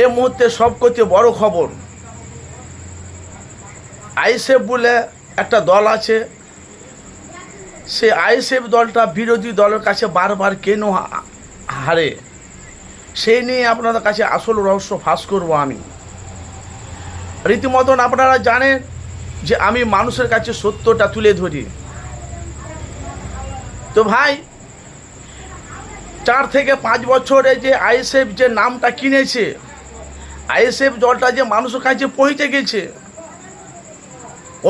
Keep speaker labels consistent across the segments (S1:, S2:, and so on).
S1: এই মুহূর্তে সবকথে বড় খবর। আইসেফ বলে একটা দল আছে। সে আইএসএফ দলটা বিরোধী দলের কাছে বারবার কেন হারে? সেই নিয়ে আপনাদের কাছে আসল রহস্য ফাঁস করব আমি। রীতিমতন আপনারা জানেন যে আমি মানুষের কাছে সত্যটা তুলে ধরি। তো ভাই, চার থেকে পাঁচ বছরে যে আইএসএফ যে নামটা কিনেছে আইএসএফ দলটা যে মানুষের কাছে পৌঁছে গেছে।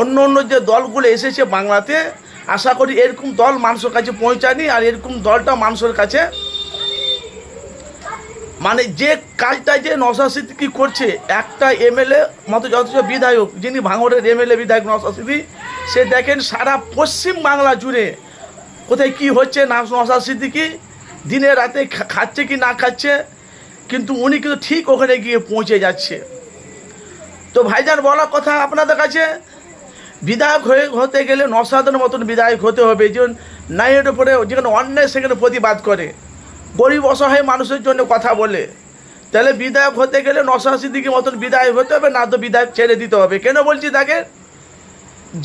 S1: অন্য অন্য যে দলগুলো এসেছে বাংলাতে, আশা করি এরকম দল মানুষের কাছে পৌঁছায়নি আর এরকম দলটা মানুষের কাছে মানে যে কাজটা যে নশা সিদ্দিকি করছে, একটা এমএলএ মতো যথেষ্ট বিধায়ক, যিনি ভাঙড়ের এমএলএ বিধায়ক সিদ্দিকি, সে দেখেন সারা পশ্চিম বাংলা জুড়ে কোথায় কি হচ্ছে না নশা সিদ্দিকি, দিনে রাতে খাচ্ছে কি না খাচ্ছে কিন্তু উনি কিন্তু ঠিক ওখানে গিয়ে পৌঁছে যাচ্ছে। তো ভাইজান বলা কথা আপনাদের কাছে? বিধায়ক হয়ে হতে গেলে নসাদের মতন বিধায়ক হতে হবে। যে ন্যায়ের উপরে যেখানে অন্যায় সেখানে প্রতিবাদ করে। গরিব, অসহায় মানুষের জন্য কথা বলে। তাহলে বিধায়ক হতে গেলে সিদ্দিকির মতন বিধায়ক হতে হবে, না তো বিধায়ক ছেড়ে দিতে হবে। কেন বলছি তাকে?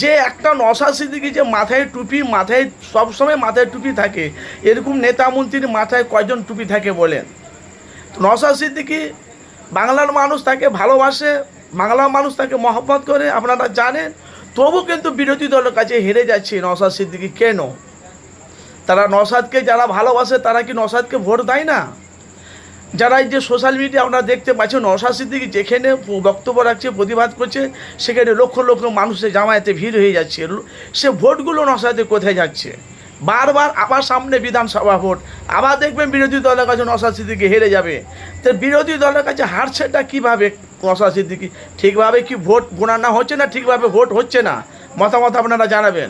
S1: যে একটা নশা সিদ্দিকি যে মাথায় টুপি, মাথায় সবসময় মাথায় টুপি থাকে, এরকম নেতা মন্ত্রীর মাথায় কয়জন টুপি থাকে বলেন? নশা সিদ্দিকি বাংলার মানুষ তাকে ভালোবাসে, বাংলার মানুষ তাকে মহব্বত করে, আপনারা জানেন। তবু কিন্তু বিরোধী দলের কাছে হেরে যাচ্ছে নসাদ সিদ্দিকি। কেন? তারা নসাদকে যারা ভালোবাসে, তারা কি নসাদকে ভোট দেয় না? যারা এই যে সোশ্যাল মিডিয়া আপনারা দেখতে পাচ্ছেন নসাদ সিদ্দিকি যেখানে বক্তব্য রাখছে, প্রতিবাদ করছে, সেখানে লক্ষ লক্ষ মানুষের জামায়াতে ভিড় হয়ে যাচ্ছে। সে ভোটগুলো নসাদে কোথায় যাচ্ছে? বারবার আবার সামনে বিধানসভা ভোট, আবার দেখবেন বিরোধী দলের কাছে নসা সিদ্দিকি হেরে যাবে। তো বিরোধী দলের কাছে হারছেটা কীভাবে নসা সিদ্দিকি? ঠিকভাবে কি ভোট গোনানো হচ্ছে না, ঠিকভাবে ভোট হচ্ছে না? মতামত আপনারা জানাবেন।